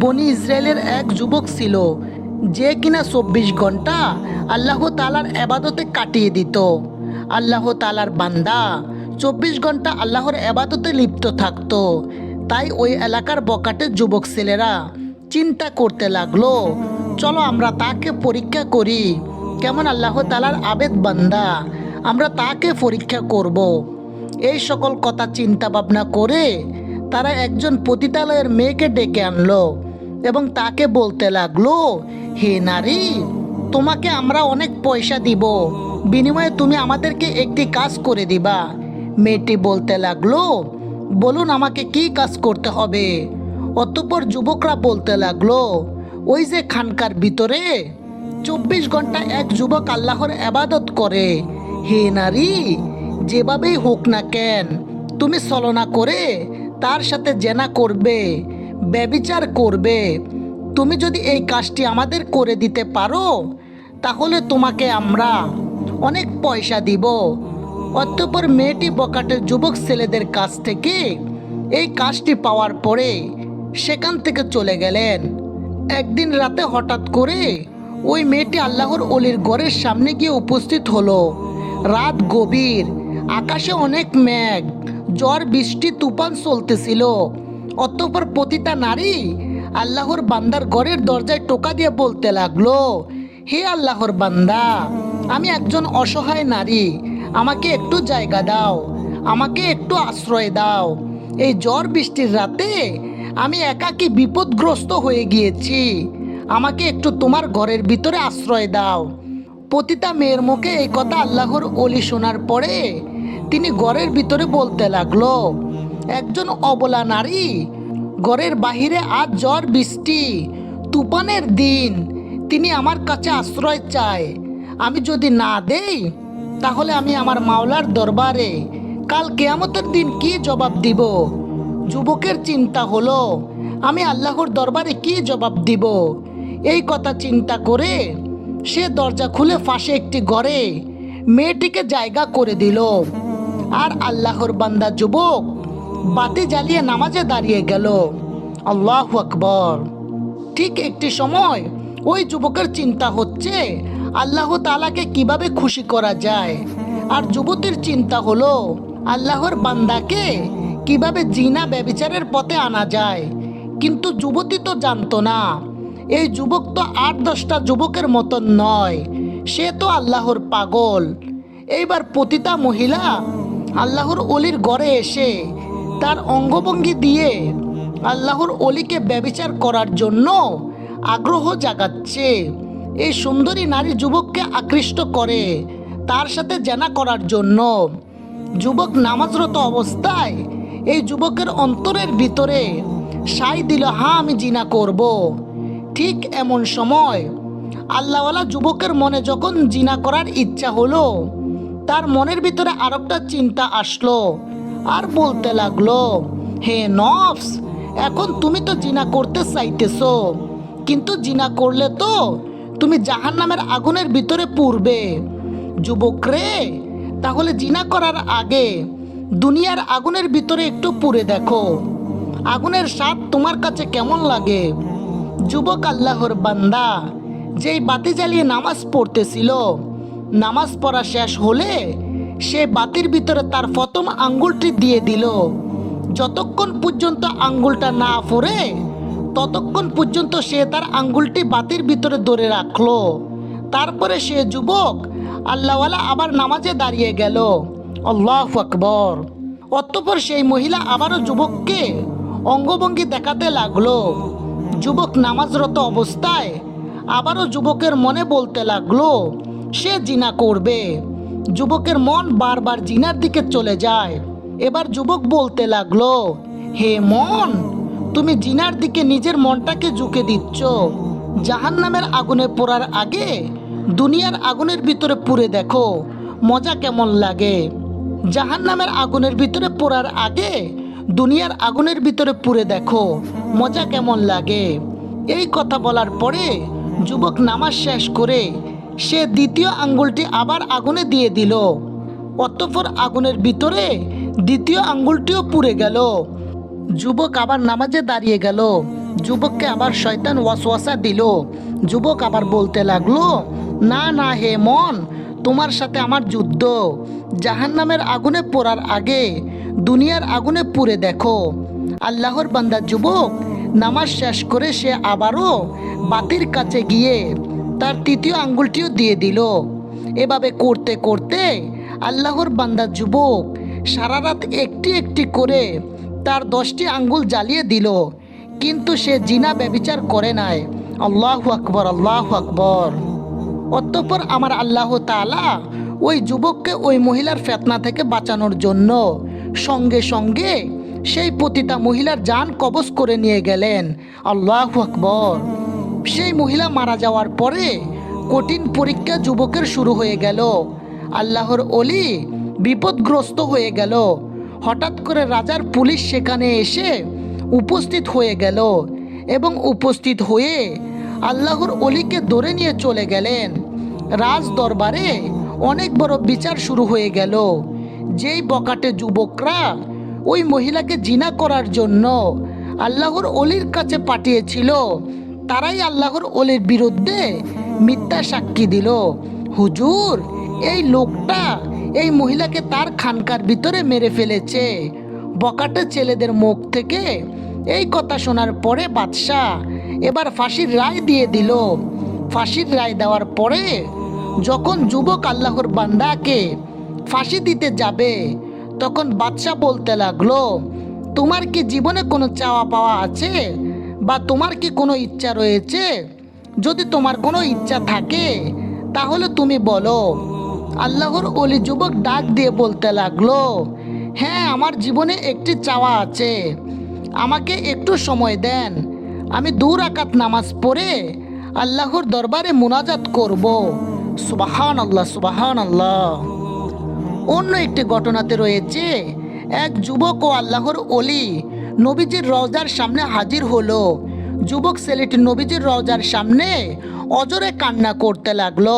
বনি ইসরায়েলের এক যুবক ছিল, যে কিনা চব্বিশ ঘণ্টা আল্লাহ তালার এবাদতে কাটিয়ে দিত আল্লাহ তালার বান্দা চব্বিশ ঘণ্টা আল্লাহর এবাদতে লিপ্ত থাকতো তাই ওই এলাকার বকাটে যুবক ছেলেরা চিন্তা করতে লাগল, চলো আমরা তাকে পরীক্ষা করি, কেমন আল্লাহ তালার আবেদ বান্দা, আমরা তাকে পরীক্ষা করব। এই সকল কথা চিন্তা ভাবনা করে তারা একজন পতিতালয়ের মেয়েকে ডেকে আনলো এবং তাকে বলতে লাগল, হে নারী, তোমাকে আমরা অনেক পয়সা দিব। বিনিময়ে তুমি আমাদেরকে একটি কাজ করে দিবা। মেয়েটি বলতে লাগল, বলুন আমাকে কি কাজ করতে হবে? অতঃপর যুবকরা বলতে লাগল, ওই যে খানকার ভিতরে চব্বিশ ঘণ্টা এক যুবক আল্লাহর আবাদত করে। হে নারী, যেভাবেই হোক না কেন, তুমি ছলনা করে তার সাথে জেনা করবে, ব্যবিচার করবে। তুমি যদি এই কাজটি আমাদের করে দিতে পারো, তাহলে তোমাকে আমরা অনেক পয়সা দিব। অতঃপর মেয়েটি বকাটের যুবক ছেলেদের কাছ থেকে এই কাজটি পাওয়ার পরে সেখান থেকে চলে গেলেন। একদিন রাতে হঠাৎ করে ওই মেয়েটি আল্লাহর অলির ঘরের সামনে গিয়ে উপস্থিত হলো। রাত গভীর, আকাশে অনেক মেঘ ঝড় বৃষ্টি, তুফান চলতেছিল। অতঃপর পতিতা নারী আল্লাহর বান্দার ঘরের দরজায় টোকা দিয়ে বলতে লাগল, হে আল্লাহর বান্দা, আমি একজন অসহায় নারী, আমাকে একটু জায়গা দাও, আমাকে একটু আশ্রয় দাও। এই ঝড় বৃষ্টির রাতে আমি একাকী বিপদগ্রস্ত হয়ে গিয়েছি, আমাকে একটু তোমার ঘরের ভিতরে আশ্রয় দাও। পতিতা মেয়ের মুখে এই কথা আল্লাহর অলি শোনার পরে তিনি ঘরের ভিতরে বলতে লাগল, একজন অবলা নারী, ঘরের বাহিরে আজ ঝড়, বৃষ্টি, তুফানের দিন, তিনি আমার কাছে আশ্রয় চায়। আমি যদি না দেই, তাহলে আমি আমার মাওলার দরবারে কাল কেয়ামতের দিন কি জবাব দিব? যুবকের চিন্তা হলো, আমি আল্লাহর দরবারে কি জবাব দিব? এই কথা চিন্তা করে সে দরজা খুলে ফাঁসে একটি ঘরে মেয়েটিকে জায়গা করে দিল। আর আল্লাহর বান্দা যুবক বাতি জ্বালিয়ে নামাজে দাঁড়িয়ে গেল। আল্লাহ আকবর। ঠিক একটি সময় ওই যুবকের চিন্তা হচ্ছে, আল্লাহ তালাকে কীভাবে খুশি করা যায়? আর যুবতীর চিন্তা হলো, আল্লাহর বান্দাকে কীভাবে জিনা ব্যবিচারের পথে আনা যায়? কিন্তু যুবতী তো জানতো না, এই যুবক তো আট দশটা যুবকের মতন নয়, সে তো আল্লাহর পাগল। এইবার পতিতা মহিলা আল্লাহর অলির গড়ে এসে তার অঙ্গভঙ্গি দিয়ে আল্লাহর অলিকে ব্যবিচার করার জন্য আগ্রহ জাগাচ্ছে এই সুন্দরী নারী যুবককে আকৃষ্ট করে তার সাথে জানা করার জন্য যুবক নামাজরত অবস্থায় এই যুবকের অন্তরের ভিতরে সাই দিল হা আমি জিনা করব। ঠিক এমন সময় আল্লাহওয়ালা যুবকের মনে যখন জিনা করার ইচ্ছা হলো তার মনের ভিতরে আরেকটা চিন্তা আসলো আর বলতে লাগল, হে নফস, এখন তুমি তো জিনা করতে চাইতেছো। কিন্তু জিনা করলে তো তুমি জাহান নামের আগুনের ভিতরে পুরবে যুবক রে, তাহলে জিনা করার আগে দুনিয়ার আগুনের ভিতরে একটু পুরে দেখো। আগুনের স্বাদ তোমার কাছে কেমন লাগে? যুবক আল্লাহর বান্দা, যেই বাতি জ্বালিয়ে নামাজ পড়তেছিল নামাজ পড়া শেষ হলে সে বাতির ভিতরে তার প্রথম আঙ্গুলটি দিয়ে দিল। যতক্ষণ পর্যন্ত আঙ্গুলটা না ফোরে, ততক্ষণ পর্যন্ত সে তার আঙ্গুলটি বাতির ভিতরে ধরে রাখল। তারপরে সে যুবক আল্লাহওয়ালা আবার নামাজে দাঁড়িয়ে গেল। আল্লাহ আকবর। অতঃপর সেই মহিলা আবারও যুবককে অঙ্গভঙ্গি দেখাতে লাগল। যুবক নামাজরত অবস্থায় আবারও যুবকের মনে বলতে লাগল সে জিনা করবে। যুবকের মন বারবার জিনার দিকে চলে যায়। এবার যুবক বলতে লাগল, হে মন, তুমি জিনার দিকে নিজের মনটাকে ঝুঁকে দিচ্ছ। জাহান নামের আগুনে পোড়ার আগে দুনিয়ার আগুনের ভিতরে পুড়ে দেখো, মজা কেমন লাগে। জাহান নামের আগুনের ভিতরে পোড়ার আগে দুনিয়ার আগুনের ভিতরে পুড়ে দেখো, মজা কেমন লাগে। এই কথা বলার পরে যুবক নামাজ শেষ করে সে দ্বিতীয় আঙ্গুলটি আবার আগুনে দিয়ে দিল। অতঃপর আগুনের ভিতরে দ্বিতীয় আঙ্গুলটিও পুড়ে গেল। যুবক আবার নামাজে দাঁড়িয়ে গেল। যুবককে আবার শয়তান ওয়াসওয়াসা দিল। যুবক আবার বলতে লাগল, না না হে মন, তোমার সাথে আমার যুদ্ধ। জাহান্নামের আগুনে পোড়ার আগে দুনিয়ার আগুনে পুড়ে দেখো। আল্লাহর বান্দা যুবক, নামাজ শেষ করে সে আবারও বাতির কাছে গিয়ে তার তৃতীয় আঙ্গুলটিও দিয়ে দিল। এভাবে করতে করতে আল্লাহর বান্দা যুবক সারা রাত একটি একটি করে তার দশটি আঙ্গুল জ্বালিয়ে দিল। কিন্তু সে জিনা ব্যবিচার করে নাই। আল্লাহ আকবর আল্লাহ আকবর। অতঃপর আমার আল্লাহ তাআলা ওই যুবককে ওই মহিলার ফেতনা থেকে বাঁচানোর জন্য সঙ্গে সঙ্গে সেই পতিতা মহিলার যান কবজ করে নিয়ে গেলেন। আল্লাহ আকবর। সেই মহিলা মারা যাওয়ার পরে কঠিন পরীক্ষা যুবকের শুরু হয়ে গেল। আল্লাহর অলি বিপদগ্রস্ত হয়ে গেল। হঠাৎ করে রাজার পুলিশ সেখানে এসে উপস্থিত হয়ে গেল এবং উপস্থিত হয়ে আল্লাহর অলিকে ধরে নিয়ে চলে গেলেন। রাজ দরবারে অনেক বড় বিচার শুরু হয়ে গেল। যেই বকাটে যুবকরা ওই মহিলাকে জিনা করার জন্য আল্লাহর অলির কাছে পাঠিয়েছিল। তারাই আল্লাহর অলির বিরুদ্ধে মিথ্যা সাক্ষী দিল। হুজুর, এই লোকটা এই মহিলাকে তার খানকার ভিতরে মেরে ফেলেছে। বকাটে ছেলেদের মুখ থেকে এই কথা শোনার পরে বাদশাহ এবার ফাঁসির রায় দিয়ে দিল। ফাঁসির রায় দেওয়ার পরে যখন যুবক আল্লাহর বান্দাকে ফাঁসি দিতে যাবে, তখন বাদশাহ বলতে লাগল, তোমার কি জীবনে কোনো চাওয়া পাওয়া আছে? বা তোমার কি কোনো ইচ্ছা রয়েছে? যদি তোমার কোনো ইচ্ছা থাকে, তাহলে তুমি বলো। আল্লাহর অলি যুবক ডাক দিয়ে বলতে লাগল হ্যাঁ আমার জীবনে একটি চাওয়া আছে। আমাকে একটু সময় দেন। আমি দু রাকাত নামাজ পড়ে আল্লাহর দরবারে মুনাজাত করব। সুবাহান আল্লাহ সুবাহান আল্লাহ অন্য একটি ঘটনাতে রয়েছে, এক যুবক ও আল্লাহর অলি নবীজির রওজার সামনে হাজির হলো। যুবক ছেলেটি নবীজির রওজার সামনে অজরে কান্না করতে লাগল।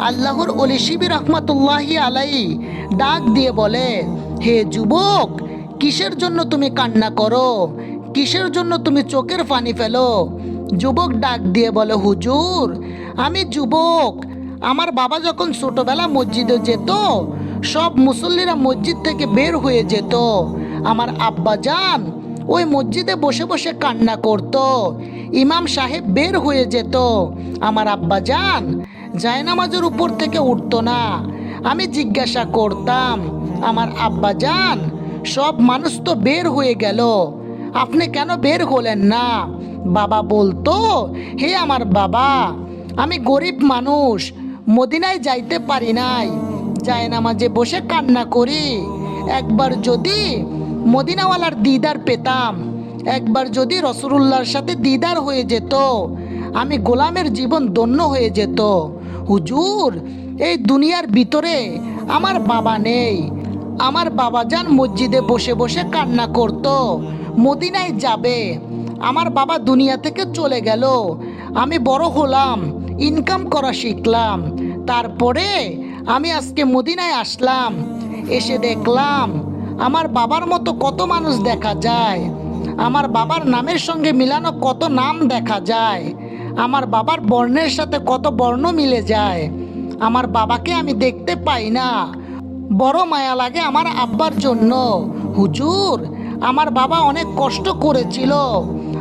আল্লাহর অলি শিবির রহমাতুল্লাহি আলাই ডাক দিয়ে বলে, হে যুবক, কিসের জন্য তুমি কান্না করো? কিসের জন্য তুমি চোখের পানি ফেলো? যুবক ডাক দিয়ে বলে, হুজুর, আমি যুবক। আমার বাবা যখন ছোটবেলা মসজিদে যেত, সব মুসল্লিরা মসজিদ থেকে বের হয়ে যেত। আমার আব্বা যান ওই মসজিদে বসে বসে কান্না করত। ইমাম সাহেব বের হয়ে যেত। আমার আব্বা যান, জায়নামাজের উপর থেকে উঠতো না। আমি জিজ্ঞাসা করতাম, আমার আব্বা যান, সব মানুষ তো বের হয়ে গেল। আপনি কেন বের হলেন না? বাবা বলতো, হে আমার বাবা, আমি গরিব মানুষ, মদিনায় যাইতে পারি নাই। যায় নামাজে বসে কান্না করি। একবার যদি মদিনাওয়ালার দিদার পেতাম। একবার যদি রসুল্লাহর সাথে দিদার হয়ে যেত, আমি গোলামের জীবন ধন্য হয়ে যেত। হুজুর, এই দুনিয়ার ভিতরে আমার বাবা নেই। আমার বাবা যান মসজিদে বসে বসে কান্না করত। মদিনায় যাবে। আমার বাবা দুনিয়া থেকে চলে গেল। আমি বড় হলাম ইনকাম করা শিখলাম। তারপরে আমি আজকে মদিনায় আসলাম। এসে দেখলাম আমার বাবার মতো কত মানুষ দেখা যায়? আমার বাবার নামের সঙ্গে মিলানো কত নাম দেখা যায়? আমার বাবার বর্ণের সাথে কত বর্ণ মিলে যায়? আমার বাবাকে আমি দেখতে পাই না। বড় মায়া লাগে আমার আব্বার জন্য। হুজুর, আমার বাবা অনেক কষ্ট করেছিল।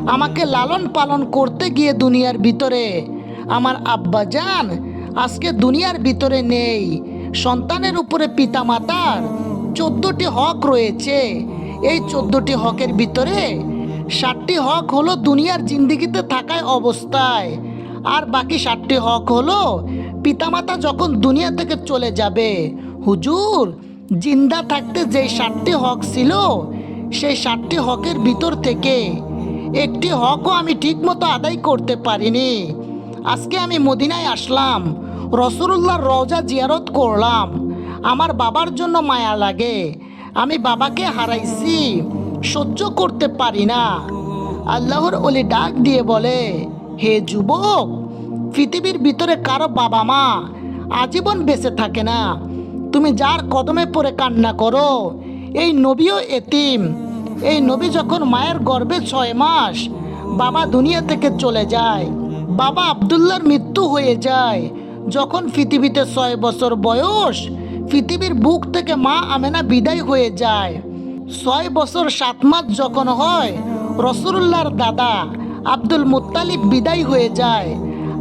আমাকে লালন পালন করতে গিয়ে দুনিয়ার ভিতরে। আমার আব্বা যান, আজকে দুনিয়ার ভিতরে নেই। সন্তানের উপরে পিতামাতার চোদ্দটি হক রয়েছে। এই চোদ্দটি হকের ভিতরে ষাটটি হক হলো দুনিয়ার জিন্দিগিতে থাকায় অবস্থায়। আর বাকি ষাটটি হক হলো পিতামাতা যখন দুনিয়া থেকে চলে যাবে। হুজুর, জিন্দা থাকতে যেই ষাটটি হক ছিল, সেই ষাটটি হকের ভিতর থেকে একটি হকও আমি ঠিকমতো আদায় করতে পারিনি। আজকে আমি মদিনায় আসলাম রসুল্লাহর রওজা জিয়ারত করলাম। আমার বাবার জন্য মায়া লাগে। আমি বাবাকে হারাইছি, সহ্য করতে পারি না। আল্লাহর অলি ডাক দিয়ে বলে, হে যুবক, পৃথিবীর ভিতরে কারও বাবা মা আজীবন বেঁচে থাকে না। তুমি যার কদমে পরে কান্না করো, এই নবীও এতিম। এই নবী যখন মায়ের গর্ভে ছয় মাস, বাবা দুনিয়া থেকে চলে যায়। বাবা আবদুল্লার মৃত্যু হয়ে যায়। যখন পৃথিবীতে ছয় বছর বয়স পৃথিবীর বুক থেকে মা আমেনা বিদায় হয়ে যায়। ছয় বছর সাত মাস যখন হয়, রসুল্লাহর দাদা আব্দুল মুত্তালিব বিদায় হয়ে যায়।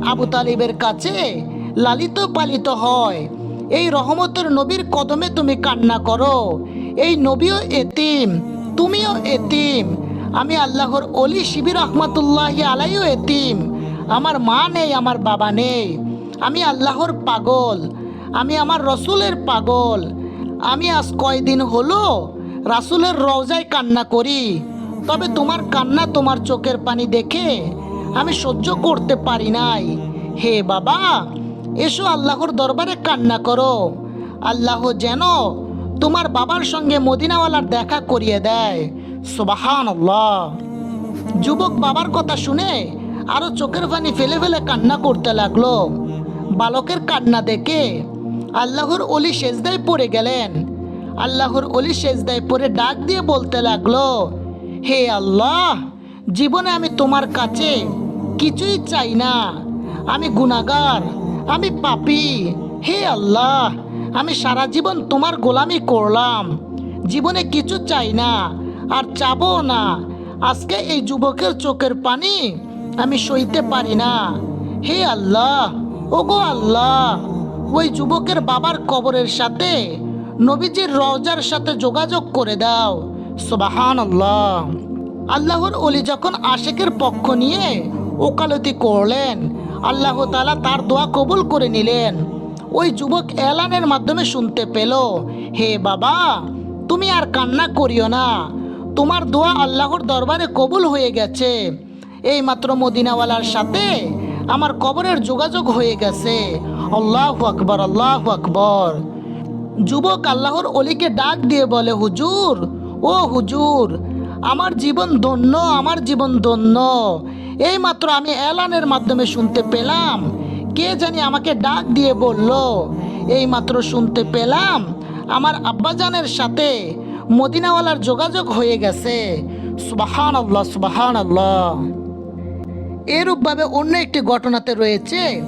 আবু তালিবের কাছে লালিত পালিত হয়। এই রহমতের নবীর কদমে তুমি কান্না করো। এই নবীও এতিম, তুমিও এতিম। আমি আল্লাহর অলি শিবির রহমতুল্লাহ আলাইও এতিম। আমার মা নেই, আমার বাবা নেই। আমি আল্লাহর পাগল। আমি আমার রসুলের পাগল। আমি আজ কয়দিন হলো রাসুলের রওজায় কান্না করি। তবে তোমার কান্না তোমার চোখের পানি দেখে আমি সহ্য করতে পারি নাই। হে বাবা, এসো আল্লাহর দরবারে কান্না করো। আল্লাহ যেন তোমার বাবার সঙ্গে মদিনাওয়ালার দেখা করিয়ে দেয়। সুবাহান যুবক বাবার কথা শুনে আরও চোখের পানি ফেলে ফেলে কান্না করতে লাগল। বালকের কান্না দেখে আল্লাহর অলি সেজদায় পড়ে গেলেন। আল্লাহর অলি সেজদায় পড়ে ডাক দিয়ে বলতে লাগল, হে আল্লাহ, জীবনে আমি তোমার কাছে কিছুই চাই না। আমি গুনাগার আমি পাপি। হে আল্লাহ, আমি সারা জীবন তোমার গোলামি করলাম। জীবনে কিছু চাই না, আর চাবো না। আজকে এই যুবকের চোখের পানি আমি সইতে পারি না। হে আল্লাহ, ওগো আল্লাহ ওই যুবকের বাবার কবরের সাথে। নবীজির রওজার সাথে যোগাযোগ করে দাও। সুবাহান আল্লাহ আল্লাহর অলি যখন আশেকের পক্ষ নিয়ে ওকালতি করলেন, আল্লাহ তালা তার দোয়া কবুল করে নিলেন। ওই যুবক এলানের মাধ্যমে শুনতে পেল, হে বাবা, তুমি আর কান্না করিও না। তোমার দোয়া আল্লাহর দরবারে কবুল হয়ে গেছে। এই মাত্র মদিনাওয়ালার সাথে আমার কবরের যোগাযোগ হয়ে গেছে। আল্লাহ আকবর আল্লাহ আকবর। যুবক আল্লাহর অলিকে ডাক দিয়ে বলে, হুজুর, ও হুজুর, আমার জীবন ধন্য, আমার জীবন ধন্য। এই মাত্র আমি এলানের মাধ্যমে শুনতে পেলাম। কে জানি আমাকে ডাক দিয়ে বলল, এই মাত্র শুনতে পেলাম, আমার আব্বাজানের সাথে মদিনাওয়ালার যোগাযোগ হয়ে গেছে। সুবাহান আল্লাহ সুবাহান আল্লাহ এরূপভাবে অন্য একটি ঘটনাতে রয়েছে।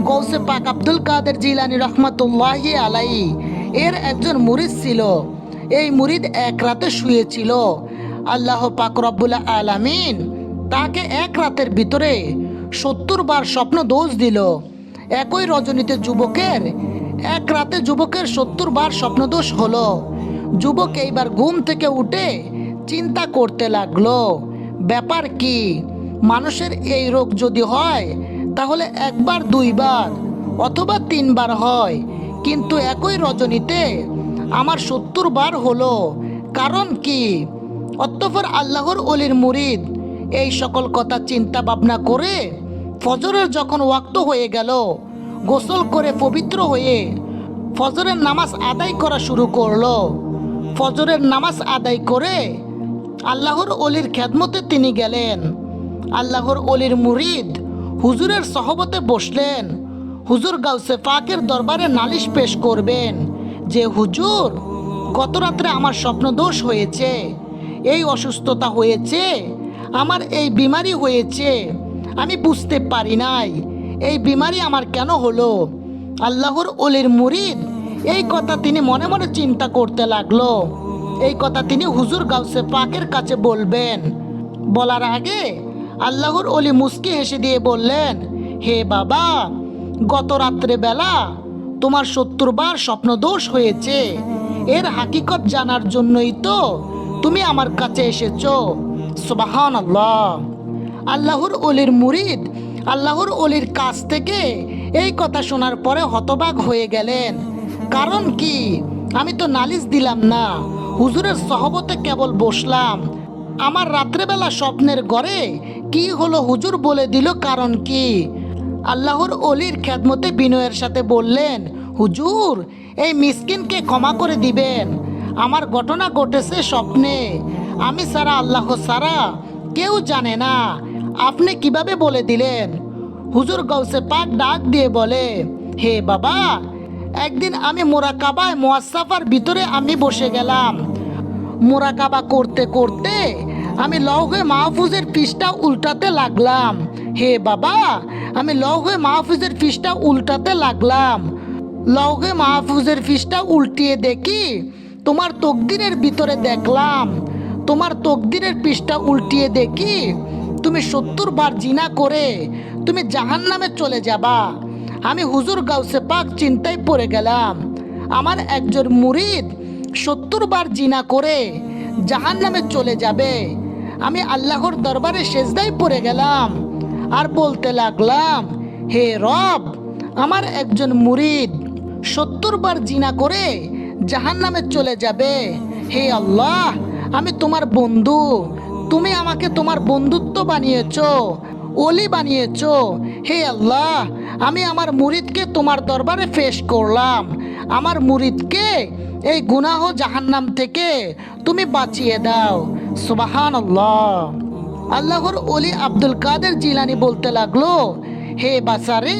গৌসে পাক আব্দুল কাদের জিলানি রহমতুল্লাহ আলাই এর একজন মুরিদ ছিল। এই মুরিদ এক রাতে শুয়েছিল। আল্লাহ পাক রব্বুল আলামিন তাকে এক রাতের ভিতরে সত্তর বার স্বপ্ন দোষ দিল। একই রজনীতে যুবকের, এক রাতে যুবকের সত্তর বার স্বপ্নদোষ হলো। যুবক এইবার ঘুম থেকে উঠে চিন্তা করতে লাগল, ব্যাপার কি? মানুষের এই রোগ যদি হয় তাহলে একবার, দুইবার অথবা তিনবার হয়। কিন্তু একই রজনীতে আমার সত্তর বার হলো। কারণ কি? অতঃপর আল্লাহর অলির মুরিদ এই সকল কথা চিন্তা ভাবনা করে ফজরের যখন ওয়াক্ত হয়ে গেল, গোসল করে পবিত্র হয়ে ফজরের নামাজ আদায় করা শুরু করল। ফজরের নামাজ আদায় করে আল্লাহর অলির খেদমতে তিনি গেলেন। আল্লাহর অলির মুরিদ হুজুরের সহবতে বসলেন। হুজুর গাউসে পাকের দরবারে নালিশ পেশ করবেন যে, হুজুর, গত রাত্রে আমার স্বপ্নদোষ হয়েছে। এই অসুস্থতা হয়েছে। আমার এই বিমারি হয়েছে। আমি বুঝতে পারি নাই। এই বিমারি আমার কেন হলো? আল্লাহর অলির মুরিদ এই কথা তিনি মনে মনে চিন্তা করতে লাগল। এই কথা তিনি হুজুর গাউসে পাকের কাছে বলবেন। বলার আগে আল্লাহর অলি মুস্কি হেসে দিয়ে বললেন, হে বাবা, গত রাত্রে বেলা তোমার সত্তর বার স্বপ্নদোষ হয়েছে। এর হাকিকত জানার জন্যই তো তুমি আমার কাছে এসেছ। সুবাহান আল্লাহ আল্লাহর অলির মুরিদ আল্লাহর অলির কাছ থেকে এই কথা শোনার পরে হতবাক হয়ে গেলেন। কারণ কি? আমি তো নালিশ দিলাম না। হুজুরের সহবতে কেবল বসলাম। আমার রাত্রেবেলা স্বপ্নের ঘরে কি হলো হুজুর বলে দিল কারণ কি? আল্লাহর অলির খেদমতে বিনয়ের সাথে বললেন, হুজুর, এই মিসকিনকে ক্ষমা করে দিবেন। আমার ঘটনা ঘটেছে স্বপ্নে। আমি সারা আল্লাহ সারা কেউ জানে না। আপনি কীভাবে বলে দিলেন? হুজুর গৌসে পাক ডাক দিয়ে বলে, হে বাবা, একদিন আমি মোরাকাবায় মোয়াসাফার ভিতরে আমি বসে গেলাম। মোরাকাবা করতে করতে আমি লৌহে মাহফুজের পৃষ্ঠা উল্টাতে লাগলাম। হে বাবা, আমি লৌহে মাহফুজের পৃষ্ঠা উল্টাতে লাগলাম। লৌহে মাহফুজের পৃষ্ঠা উল্টিয়ে দেখি তোমার তকদিরের ভিতরে দেখলাম। তোমার তকদিরের পৃষ্ঠা উল্টিয়ে দেখি তুমি সত্তর বার জিনা করে তুমি জাহান নামে চলে যাবা। আমি হুজুর গাউসে পাক চিন্তায় পড়ে গেলাম। আমার একজন মুরিদ সত্তর বার জিনা করে জাহান নামে চলে যাবে। আমি আল্লাহর দরবারে সেজদায় পড়ে গেলাম আর বলতে লাগলাম, হে রব, আমার একজন মুরিদ সত্তর বার জিনা করে জাহান নামে চলে যাবে। হে আল্লাহ, আমি তোমার বন্ধু, তুমি আমাকে তোমার বন্ধুত্ব বানিয়েছো, ওলি বানিয়েছো। হে আল্লাহ, আমি আমার মুরিদকে তোমার দরবারে পেশ করলাম। আমার মুরিদকে এই গুনাহ জাহান্নাম থেকে তুমি বাঁচিয়ে দাও। সুবাহান আল্লাহর অলি আব্দুল কাদের জিলানি বলতে লাগল, হে বাসারে,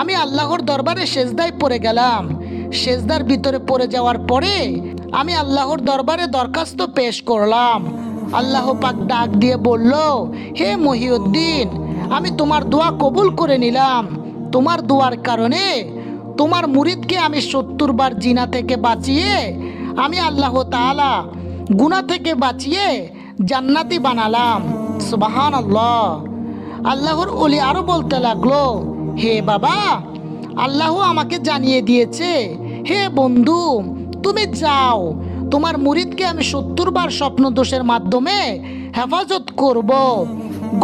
আমি আল্লাহর দরবারে সেজদায় পড়ে গেলাম। সেজদার ভিতরে পড়ে যাওয়ার পরে আমি আল্লাহর দরবারে দরখাস্ত পেশ করলাম। আল্লাহ পাক ডাক দিয়ে বলল, হে মহিউদ্দিন, আমি তোমার দোয়া কবুল করে নিলাম। তোমার দোয়ার কারণে তোমার মুরিদকে আমি সত্তর বার জিনা থেকে বাঁচিয়ে, আমি আল্লাহ তাআলা গুনা থেকে বাঁচিয়ে জান্নাতি বানালাম। সুবাহান আল্লাহ আল্লাহর অলি আরও বলতে লাগল, হে বাবা, আল্লাহ আমাকে জানিয়ে দিয়েছে, হে বন্ধু, তুমি যাও, তোমার মুরিদকে আমি সত্তর বার স্বপ্ন দোষের মাধ্যমে হেফাজত করব।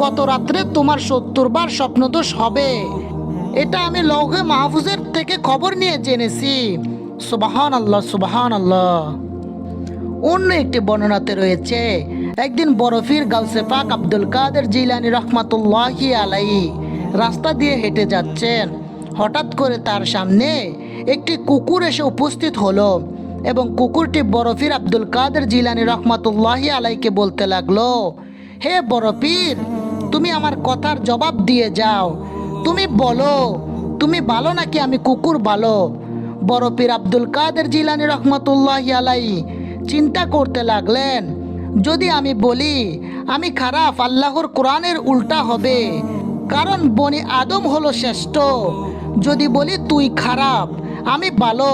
গত রাত্রে তোমার সত্তর বার স্বপ্ন দোষ হবে। এটা আমি লৌহে মাহফুজের থেকে খবর নিয়ে জেনেছি। সুবাহান আল্লাহ সুবাহান আল্লাহ অন্য একটি বর্ণনাতে রয়েছে, একদিন বরফির গাউসে পাক আব্দুল কাদের জিলানি রহমাতুল্লাহি আলাই রাস্তা দিয়ে হেঁটে যাচ্ছেন। হঠাৎ করে তার সামনে একটি কুকুর এসে উপস্থিত হলো এবং কুকুরটি বরফির আব্দুল কাদের জিলানি রহমাতুল্লাহি আলাইকে বলতে লাগল, হে বরফির তুমি আমার কথার জবাব দিয়ে যাও। তুমি বলো, তুমি ভালো নাকি আমি কুকুর ভালো? পীর আব্দুল কাদের জিলানি রহমতুল্লাহ আলাই চিন্তা করতে লাগলেন, যদি আমি বলি, আমি খারাপ আল্লাহর কোরআনের উল্টা হবে, কারণ বনি আদম হলো শ্রেষ্ঠ। যদি বলি, তুই খারাপ, আমি ভালো,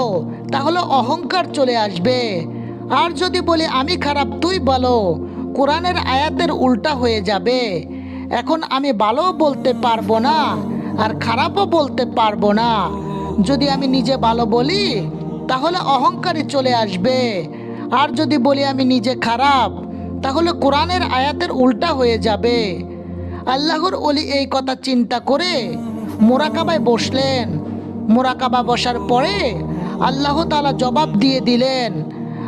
তাহলে অহংকার চলে আসবে। আর যদি বলি, আমি খারাপ, তুই ভালো, কোরআনের আয়াতের উল্টা হয়ে যাবে। এখন আমি ভালো বলতে পারব না। আর খারাপও বলতে পারব না। যদি আমি নিজে ভালো বলি, তাহলে অহংকারী চলে আসবে। আর যদি বলি আমি নিজে খারাপ, তাহলে কোরআনের আয়াতের উল্টা হয়ে যাবে। আল্লাহর অলি এই কথা চিন্তা করে মোরাকাবায় বসলেন। মোরাকাবা বসার পরে আল্লাহ তালা জবাব দিয়ে দিলেন।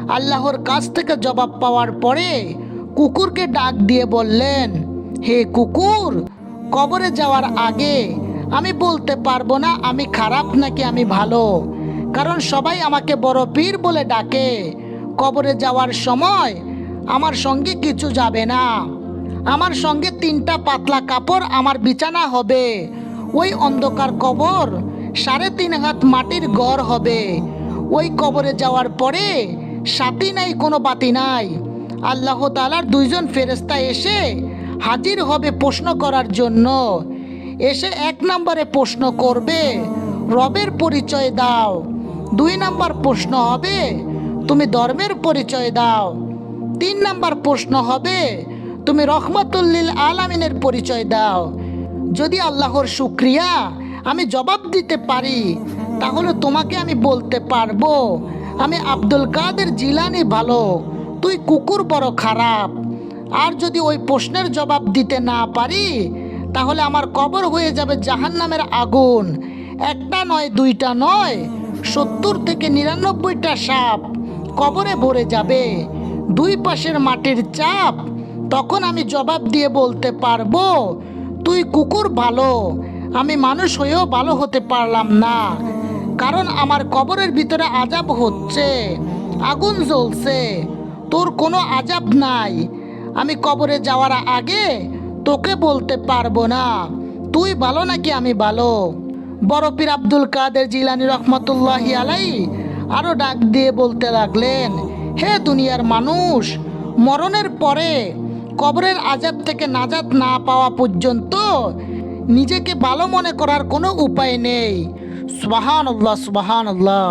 আল্লাহর কাছ থেকে জবাব পাওয়ার পরে কুকুরকে ডাক দিয়ে বললেন, হে কুকুর, কবরে যাওয়ার আগে আমি বলতে পারব না আমি খারাপ নাকি আমি ভালো। কারণ সবাই আমাকে বড় পীর বলে ডাকে। কবরে যাওয়ার সময় আমার সঙ্গে কিছু যাবে না। আমার সঙ্গে তিনটা পাতলা কাপড় আমার বিছানা হবে। ওই অন্ধকার কবর সাড়ে তিন হাত মাটির গড় হবে। ওই কবরে যাওয়ার পরে সাথী নাই, কোনো বাতি নাই। আল্লাহ তালার দুইজন ফেরেস্তা এসে হাজির হবে প্রশ্ন করার জন্য। এসে এক নম্বরে প্রশ্ন করবে, রবের পরিচয় দাও। দুই নম্বর প্রশ্ন হবে, তুমি ধর্মের পরিচয় দাও। তিন নাম্বার প্রশ্ন হবে, তুমি রহমতুল্লিল আলামিনের পরিচয় দাও। যদি আল্লাহর শুক্রিয়া আমি জবাব দিতে পারি, তাহলে তোমাকে আমি বলতে পারব, আমি আব্দুল কাদের জিলানি ভালো, তুই কুকুর বড় খারাপ। আর যদি ওই প্রশ্নের জবাব দিতে না পারি তাহলে আমার কবর হয়ে যাবে জাহান্নামের আগুন। একটা নয়, দুইটা নয়। সত্তর থেকে নিরানব্বইটা সাপ কবরে ভরে যাবে। দুই পাশের মাটির চাপ, তখন আমি জবাব দিয়ে বলতে পারব, তুই কুকুর ভালো, আমি মানুষ হয়েও ভালো হতে পারলাম না। কারণ আমার কবরের ভিতরে আজাব হচ্ছে, আগুন জ্বলছে। তোর কোনো আজাব নাই। আমি কবরে যাওয়ার আগে তোকে বলতে পারব না। তুই ভালো নাকি আমি ভালো? বড় পীর আব্দুল কাদের জিলানি রহমতুল্লাহি আলাই আরও ডাক দিয়ে বলতে লাগলেন, হে দুনিয়ার মানুষ, মরণের পরে কবরের আজাব থেকে নাজাত না পাওয়া পর্যন্ত নিজেকে ভালো মনে করার কোনো উপায় নেই। সুবাহান আল্লাহ সুবাহান আল্লাহ